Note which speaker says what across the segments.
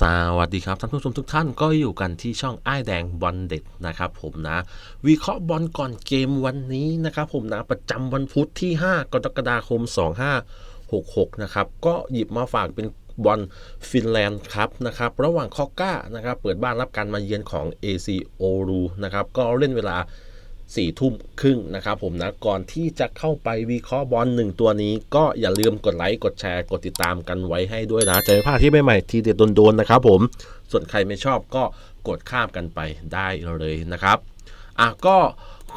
Speaker 1: สวัสดีครับท่านผู้ชมทุกท่านก็อยู่กันที่ช่องไอ้ายแดงบอลเด็ดนะครับผมนะ วิเคราะห์บอลก่อนเกมวันนี้นะครับผมนะประจำวันพุธที่ 5 กรกฎาคม 2566 นะครับ ก็หยิบมาฝากเป็นบอลฟินแลนด์ครับนะครับ ระหว่างคอก้านะครับ เปิดบ้านรับการมาเยือนของ AC o r u นะครับ ก็เล่นเวลา สี่ทุ่มครึ่งนะครับผมนะ ก่อนที่จะเข้าไปวิเคราะห์บอลหนึ่งตัวนี้ ก็อย่าลืมกดไลค์ กดแชร์ กดติดตามกันไว้ให้ด้วยนะ จะไม่พลาดที่ใหม่ๆทีเด็ดโดนๆนะครับผม ส่วนใครไม่ชอบก็กดข้ามกันไปได้เลยนะครับ อะก็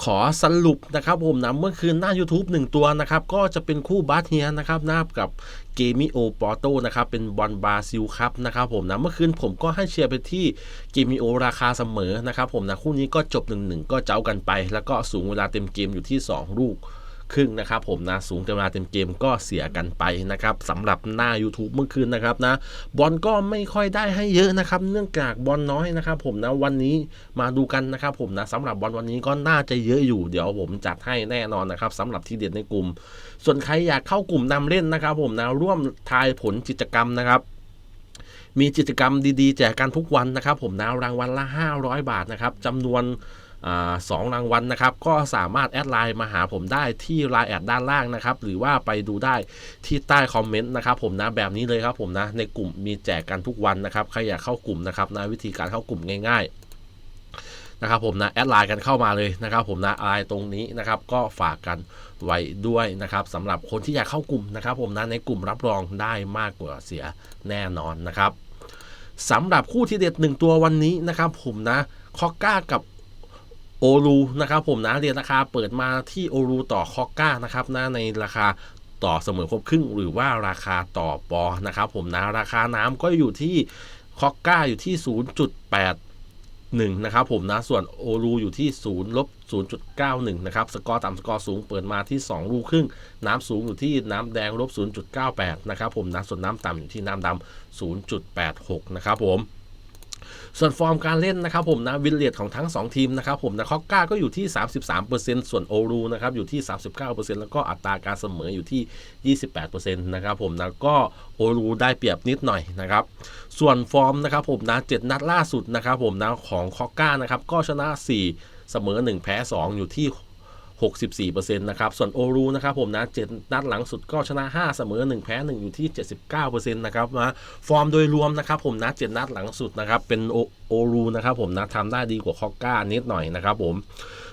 Speaker 1: ขอสรุปนะครับผมนะเมื่อคืนหน้า YouTube 1 ตัวนะครับ ก็จะเป็นคู่บาสเฮียนะครับหน้ากับเกมิโอปอโตนะครับเป็นบอลบราซิลครับนะครับผมนะเมื่อคืนผมก็ให้เชียร์ไปที่เกมิโอราคาเสมอนะครับผมนะคู่นี้ก็จบ 1-1 ก็เจ้ากันไป แล้วก็สูงเวลาเต็มเกมอยู่ที่ 2 ลูก ครึ่งนะครับผมนะสูงเต็มเวลาเต็มเกมก็เสียกันไปนะครับสำหรับหน้า YouTube เมื่อคืนนะครับนะบอลก็ไม่ค่อยได้ให้เยอะนะครับ เนื่องจากบอลน้อยนะครับ ผมนะวันนี้มาดูกันนะครับผมนะสำหรับบอลวันนี้ก็น่าจะเยอะอยู่เดี๋ยวผมจัดให้แน่นอนนะครับสำหรับที่เด็ดในกลุ่ม ส่วนใครอยากเข้ากลุ่มนำเล่นนะครับ ผมนะร่วมทายผลกิจกรรมนะครับมีกิจกรรมดีๆ แจกกันทุกวันนะครับ ผมนะรางวัลละ 500 บาทนะครับจำนวน สองรางวัลนะครับ ก็สามารถแอดไลน์มาหาผมได้ที่ไลน์แอดด้านล่างนะครับ หรือว่าไปดูได้ที่ใต้คอมเมนต์นะครับผมนะแบบนี้เลยครับผมนะในกลุ่มมีแจกกันทุกวันนะครับใครอยากเข้ากลุ่มนะครับนะวิธีการเข้ากลุ่มง่าย ๆนะครับผมนะแอดไลน์กันเข้ามาเลยนะครับผมนะไลน์ตรงนี้นะครับก็ฝากกันไว้ด้วยนะครับสำหรับคนที่อยากเข้ากลุ่มนะครับผมนะในกลุ่มรับรองได้มากกว่าเสียแน่นอนนะครับสำหรับคู่ที่เด็ดหนึ่งตัววันนี้นะครับผมนะคอก้ากับ โอรูนะครับผมนะเรียนราคาเปิดมาที่โอรูต่อคอกก้านะครับนะในราคาต่อเสมอครบครึ่งหรือว่าราคาต่อปอนะครับผมนะราคาน้ำก็อยู่ที่คอก้าอยู่ที่ 0.8 1 นะครับผมนะส่วนโอรูอยู่ที่0ลบ0.91 นะครับสกอร์ต่ำสกอร์สูงเปิดมาที่ 2 ลูกครึ่ง น้ำสูงอยู่ที่น้ำแดงลบ0.98 นะครับผมนะส่วนน้ำต่ำอยู่ที่น้ำดำ0.86 นะครับผม ส่วนฟอร์มการเล่นนะครับผมนะวิลเลียดของทั้ง 2 ทีมนะครับผมนะคอกก้าก็อยู่ที่ 33%ส่วนโอรูนะครับอยู่ที่ 39%แล้วก็อัตราการเสมออยู่ที่ 28%นะครับผมนะก็โอรูได้เปรียบนิดหน่อยนะครับส่วนฟอร์มนะครับผมนะ7นัดล่าสุดนะครับผมนะของคอกก้านะครับก็ชนะ 4 เสมอ 1 แพ้ 2 อยู่ที่ 64%นะครับ ส่วนโอรูนะครับผมนะ 7 นัดหลังสุดก็ชนะ 5 เสมอ 1 แพ้ 1 อยู่ที่ 79%นะครับนะฟอร์มโดยรวมนะครับผมนะ 7 นัดหลังสุดนะครับเป็นโอโอรูนะครับผมนะทำได้ดีกว่าคอกก้านิดหน่อยนะครับผม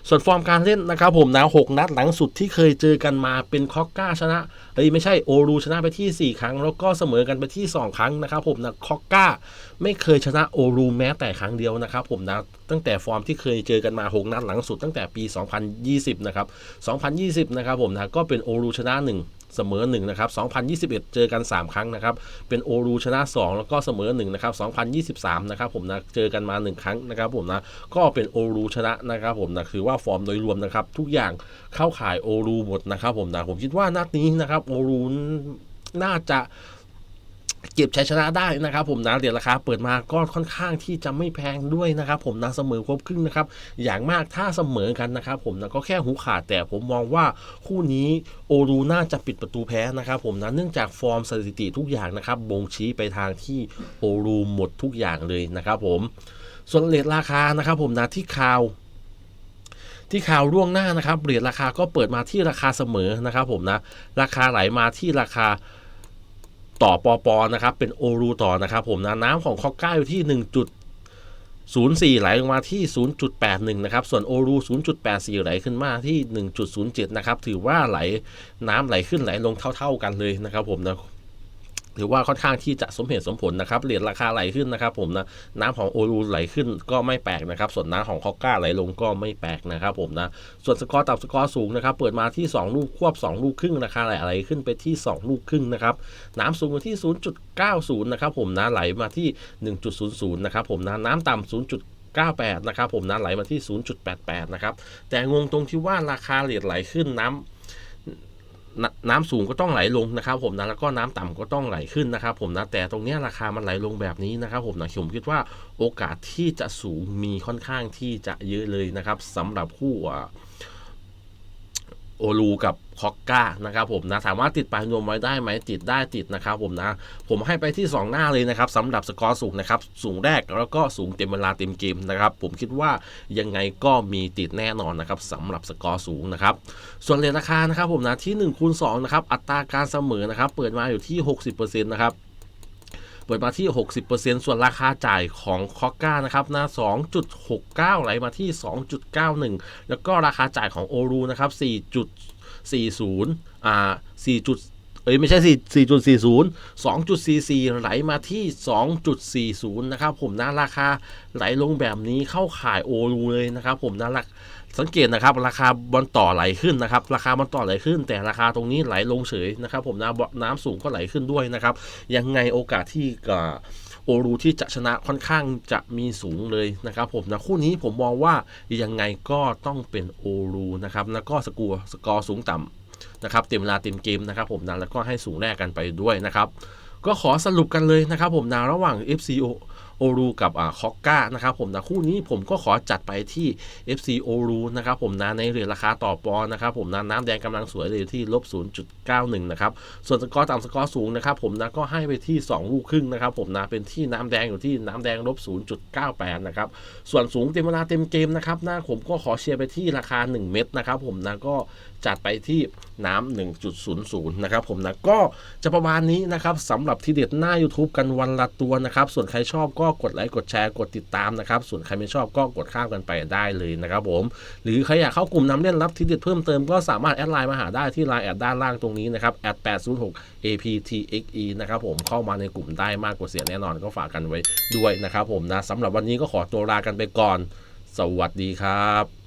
Speaker 1: ส่วนฟอร์มการเล่นนะครับผมนะ6นัดหลังสุดที่เคยเจอกันมาเป็นคอกก้าชนะเอ้ยไม่ใช่โอรูชนะไปที่ 4 ครั้ง แล้วก็เสมอกันไปที่ 2 ครั้งนะครับผมนะคอกก้าไม่เคยชนะโอรูแม้แต่ครั้งเดียวนะครับผมนะตั้งแต่ฟอร์มที่เคยเจอกันมา6นัดหลังสุดตั้งแต่ปี 2020 นะครับ 2020 นะครับผมนะก็เป็นโอรูชนะ 1 เสมอ1นะครับ2021 เจอกัน 3 ครั้งนะครับ เป็นโอรูชนะ 2 แล้วก็เสมอ1นะครับ2023นะครับผมนะเจอกันมา 1 ครั้งนะครับผมนะก็เป็นโอรูชนะนะครับผมนะคือว่าฟอร์มโดยรวมนะครับ ทุกอย่างเข้าข่ายโอรูหมดนะครับผมนะผมคิดว่านัดนี้นะครับโอรูน่าจะ เก็บชัยชนะได้นะครับผมนะเหรียญราคาเปิดมาก็ค่อนข้างที่จะไม่แพงด้วยนะครับผมนะเสมอครบครึ่งนะครับอย่างมากถ้าเสมอกันนะครับผมนะก็แค่หูขาดแต่ผมมองว่าคู่นี้โอรูน่าจะปิดประตูแพ้นะครับผมนะเนื่องจากฟอร์มสถิติทุกอย่างนะครับบ่งชี้ไปทางที่โอรูหมดทุกอย่างเลยนะครับผมส่วนเหรียญราคานะครับผมนะที่ข่าวที่ข่าวล่วงหน้านะครับเหรียญราคาก็เปิดมาที่ราคาเสมอนะครับผมนะราคาไหลมาที่ราคา ต่อปอปอนะครับ เป็นโอรูต่อนะครับ ผมนะน้ำของคอกก้าอยู่ที่ 1.04 ไหลลงมาที่ 0.81 นะครับ ส่วนโอรู 0.84 ไหลขึ้นมาที่ 1.07 นะครับ ถือว่าไหลน้ำไหลขึ้นไหลลงเท่า ๆกันเลยนะครับผมนะ ถือว่าค่อนข้างที่จะสมเหตุสมผลนะครับเหรียญราคาไหลขึ้นนะครับผมนะน้ำของโอรูไหลขึ้นก็ไม่แปลกนะครับส่วนน้ำของคอกก้าไหลลงก็ไม่แปลกนะครับผมนะส่วนสกอร์ต่ำสกอร์สูงนะครับเปิดมาที่ 2 ลูกควบ 2 ลูกครึ่งราคาไหลไหลขึ้นไปที่ 2 ลูกครึ่งนะครับน้ำสูงอยู่ที่ 0.90 นะครับผมนะไหลมาที่ 1.00 นะครับผมนะน้ำต่ำ0 98 นะครับผมนะไหลมาที่ 0.88 นะครับ แต่งงตรงที่ว่าราคาเหรียญไหลขึ้นน้ำ นน้ำสูงก็ต้องไหลลงนะครับ ผมนะแล้วก็น้ำต่ำก็ต้องไหลขึ้นนะครับ ผมนะแต่ตรงนี้ราคามันไหลลงแบบนี้นะครับ ผมนะผมคิดว่าโอกาสที่จะสูงมีค่อนข้างที่จะเยอะเลยนะครับสำหรับคู่อะ โอลูกับคอกก้านะครับผมนะถามว่าติดปลายนวมไว้ได้ไหมติดได้ติดนะครับผมนะ ผมให้ไปที่ 2 หน้าเลยนะครับสำหรับสกอร์สูงนะครับ สูงแรกแล้วก็สูงเต็มเวลาเต็มเกมนะครับ ผมคิดว่ายังไงก็มีติดแน่นอนนะครับสำหรับสกอร์สูงนะครับ ส่วนเลทราคานะครับผมนะที่1คูณ2นะครับอัตราการเสมอนะครับเปิดมาอยู่ที่ 60%นะครับ ดมาที่ 60%ส่วนราคาจ่ายของคอก้านะครับนะ2.69 ไหลมาที่ 2.91 แล้วก็ราคาจ่ายของโอรูนะครับ 4.40 อ่า 4. เอ้ยไม่ใช่ 4 4.40 2.44 ไหลมาที่ 2.40 นะครับผมนะราคาไหลลงแบบนี้เข้าขายโอรูเลยนะครับผมนะราสังเกตนะครับราคาบอลต่อไหลขึ้นนะครับราคาบอลต่อไหลขึ้น แต่ราคาตรงนี้ไหลลงเฉยนะครับ ผมนะน้ำสูงก็ไหลขึ้นด้วยนะครับยังไงโอกาสที่กับโอรูที่จะชนะค่อนข้างจะมีสูงเลยนะครับ ผมนะคู่นี้ผมมองว่ายังไงก็ต้องเป็นโอรูนะครับแล้วก็สกอร์สกอร์สูงต่ำ นะครับเต็มเวลาเต็มเกมนะครับผมนะแล้วก็ให้สูงแรกกันไปด้วยนะครับก็ขอสรุปกันเลยนะครับผมนะระหว่าง FCO โอรูกับอ่าคอกก้านะครับผมนะคู่นี้ผมก็ขอจัดไปที่ FC โอรูนะครับผมนะในเรือราคาต่อปอนนะครับผมนะน้ำแดงกำลังสวยเลยที่ลบ0.91นะครับส่วนสกอร์ต่ำสกอร์สูงนะครับผมนะก็ให้ไปที่ 2 ลูกครึ่งนะครับผมนะเป็นที่น้ำแดงอยู่ที่น้ำแดงลบ0.98นะครับส่วนสูงเต็มเวลาเต็มเกมนะครับนะผมก็ขอเชียร์ไปที่ราคา 1 เม็ดนะครับผมนะก็จัดไปที่น้ำ1.00นะครับผมนะก็จะประมาณนี้นะครับสำหรับที่เด็ดหน้า YouTube กันวันละตัวนะครับส่วนใครชอบก็กดไลค์กดแชร์กดติดตามนะครับ ส่วนใครไม่ชอบก็กดข้ามกันไปได้เลยนะครับผม หรือใครอยากเข้ากลุ่มน้ำเล่นรับทิเด็ดเพิ่มเติมก็สามารถแอดไลน์มาหาได้ที่ไลน์แอดด้านล่างตรงนี้นะครับแอด806 aptxe นะครับผมเข้ามาในกลุ่มได้มากกว่าเสียแน่นอนก็ฝากกันไว้ด้วยนะครับผมนะสำหรับวันนี้ก็ขอตัวลากันไปก่อน สวัสดีครับ